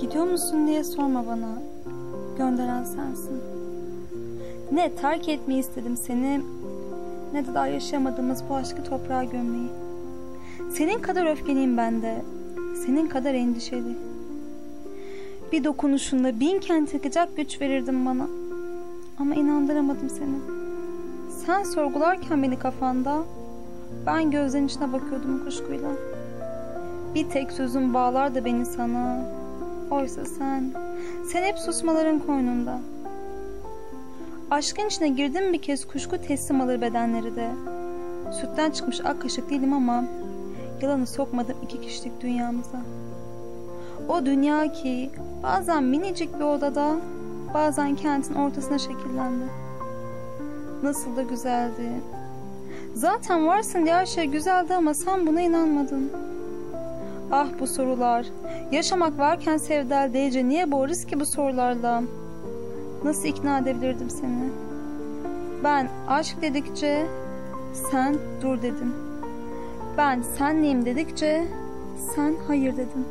Gidiyor musun diye sorma bana. Gönderen sensin. Ne terk etmeyi istedim seni ne de daha yaşayamadığımız bu aşkı toprağa gömmeyi. Senin kadar öfkeliyim ben de. Senin kadar endişeli. Bir dokunuşunda bin kent yakacak güç verirdin bana. Ama inandıramadım seni. Sen sorgularken beni kafanda ben gözlerin içine bakıyordum kuşkuyla. Bir tek sözün bağlardı beni sana. Oysa sen, sen hep susmaların koynunda. Aşkın içine girdim bir kez kuşku teslim alır bedenleri de. Sütten çıkmış ak kaşık değilim ama yalanı sokmadım iki kişilik dünyamıza. O dünya ki bazen minicik bir odada, bazen kentin ortasına şekillendi. Nasıl da güzeldi. Zaten varsın diye her şey güzeldi ama sen buna inanmadın. Ah bu sorular. Yaşamak varken sevdal deyince niye boğarız ki bu sorularla? Nasıl ikna edebilirdim seni? Ben aşk dedikçe sen dur dedin. Ben senliyim dedikçe sen hayır dedin.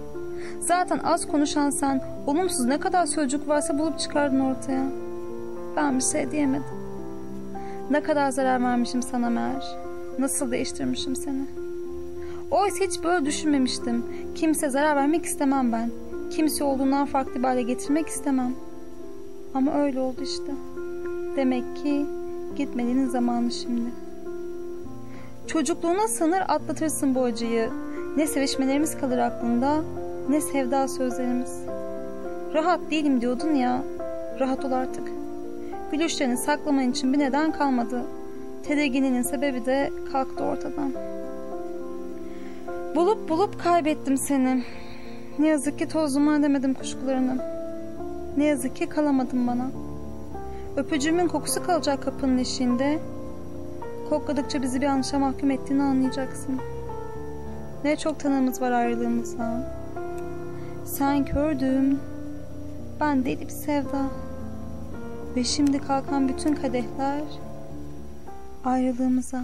Zaten az konuşan sen olumsuz ne kadar sözcük varsa bulup çıkardın ortaya. Ben bir şey diyemedim. Ne kadar zarar vermişim sana meğer. Nasıl değiştirmişim seni. Oysa hiç böyle düşünmemiştim. Kimse zarar vermek istemem ben. Kimse olduğundan farklı bir hale getirmek istemem. Ama öyle oldu işte. Demek ki gitmenin zamanı şimdi. Çocukluğuna sanır atlatırsın bu acıyı. Ne sevişmelerimiz kalır aklında ne sevda sözlerimiz. Rahat değilim diyordun ya. Rahat ol artık. Gülüşlerini saklaman için bir neden kalmadı. Tedirginliğinin sebebi de kalktı ortadan. Bulup bulup kaybettim seni. Ne yazık ki tozuma edemedim kuşkularını. Ne yazık ki kalamadım bana. Öpücüğümün kokusu kalacak kapının eşiğinde. Kokladıkça bizi bir yanlışa mahkum ettiğini anlayacaksın. Ne çok tanımız var ayrılığımızda. Sen kördüm, ben deli bir sevda. Ve şimdi kalkan bütün kadehler ayrılığımıza.